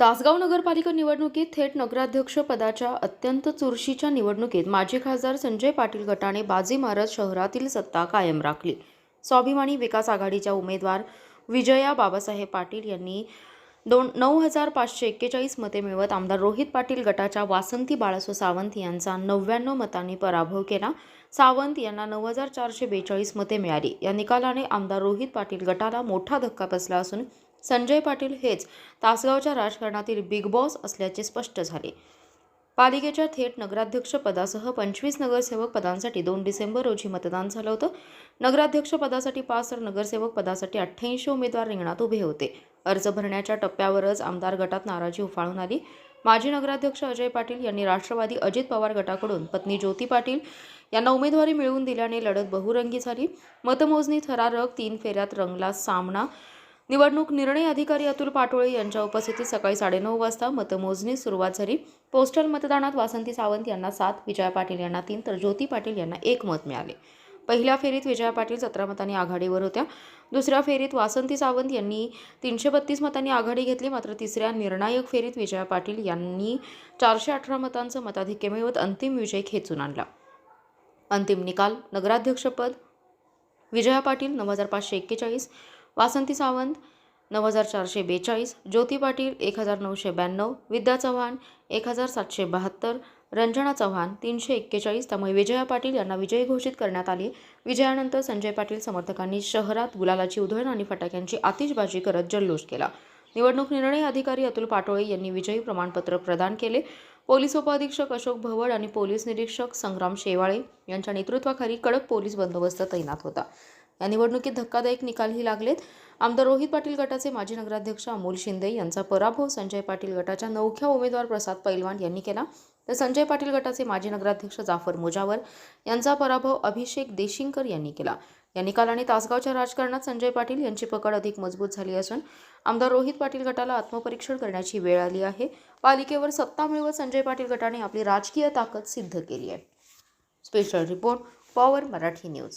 तासगाव नगरपालिका निवडणुकीत थेट नगराध्यक्ष पदाच्या अत्यंत चुरशीच्या निवडणुकीत माजी खासदार संजय पाटील गटाने बाजी मारत शहरातील सत्ता कायम राखली. स्वाभिमानी विकास आघाडीच्या उमेदवार विजया बाबासाहेब पाटील यांनी दोन नऊ हजार पाचशे एक्केचाळीस मते मिळवत आमदार रोहित पाटील गटाच्या वासंती बाळासो सावंत यांचा नव्याण्णव मतांनी पराभव केला. सावंत यांना नऊ हजार चारशे बेचाळीस मते मिळाली. या निकालाने आमदार रोहित पाटील गटाला मोठा धक्का बसला असून संजय पाटील हेच तासगावच्या राजकारणातील बिग बॉस असल्याचे स्पष्ट झाले. पालिकेच्या थेट नगराध्यक्ष पदासह पंचवीस नगरसेवक पदांसाठी दोन डिसेंबर रोजी मतदान झालं होतं. नगराध्यक्ष पदासाठी पाच तर नगरसेवक पदासाठी अठ्ठ्याऐंशी उमेदवार रिंगणात उभे होते. अर्ज भरण्याच्या टप्प्यावरच आमदार गटात नाराजी उफाळून आली. माजी नगराध्यक्ष अजय पाटील यांनी राष्ट्रवादी अजित पवार गटाकडून पत्नी ज्योती पाटील यांना उमेदवारी मिळवून दिल्याने लढत बहुरंगी झाली. मतमोजणी थरारक तीन फेऱ्यात रंगला सामना निवडणूक निर्णय अधिकारी अतुल पाटोळे यांच्या उपस्थितीत सकाळी साडेनऊ वाजता मतमोजणी सुरुवात झाली. पोस्टल मतदानात वासंती सावंत यांना सात विजया पाटील यांना तीन तर ज्योती पाटील यांना एक मत मिळाले. पहिल्या फेरीत विजया पाटील सतरा मतांनी आघाडीवर होत्या. दुसऱ्या फेरीत वासंती सावंत यांनी तीनशे बत्तीस मतांनी आघाडी घेतली मात्र तिसऱ्या निर्णायक फेरीत विजया पाटील यांनी चारशे अठरा मतांचं मताधिक्य मिळवत अंतिम विजय खेचून आणला. अंतिम निकाल नगराध्यक्षपद विजया पाटील नऊ हजार पाचशे एक्केचाळीस वासंती सावंत नऊ हजार चारशे बेचाळीस ज्योती पाटील एक हजार नऊशे ब्याण्णव विद्या चव्हाण एक हजार सातशे बहात्तर रंजना चव्हाण तीनशे एक्केचाळीस त्यामुळे विजया पाटील यांना विजयी घोषित करण्यात आले. विजयानंतर संजय पाटील समर्थकांनी शहरात गुलालाची उधळण आणि फटाक्यांची आतिषबाजी करत जल्लोष केला. निवडणूक निर्णय अधिकारी अतुल पाटोळे यांनी विजयी प्रमाणपत्र प्रदान केले. पोलीस उपअधीक्षक अशोक भवड आणि पोलीस निरीक्षक संग्राम शेवाळे यांच्या नेतृत्वाखाली कडक पोलीस बंदोबस्त तैनात होता. या निवडणुकीत धक्कादायक निकालही लागलेत. आमदार रोहित पाटील गटाचे माजी नगराध्यक्ष अमोल शिंदे यांचा पराभव संजय पाटील गटाच्या नवख्या उमेदवार प्रसाद पैलवान यांनी केला. तर संजय पाटील गटाचे माजी नगराध्यक्ष जाफर मुजावर यांचा पराभव अभिषेक देशिंकर यांनी केला. या निकालाने तासगावच्या राजकारणात संजय पाटील यांची पकड अधिक मजबूत झाली असून आमदार रोहित पाटील गटाला आत्मपरीक्षण करण्याची वेळ आली आहे. पालिकेवर सत्ता मिळवत संजय पाटील गटाने आपली राजकीय ताकद सिद्ध केली आहे. Special report power Marathi news.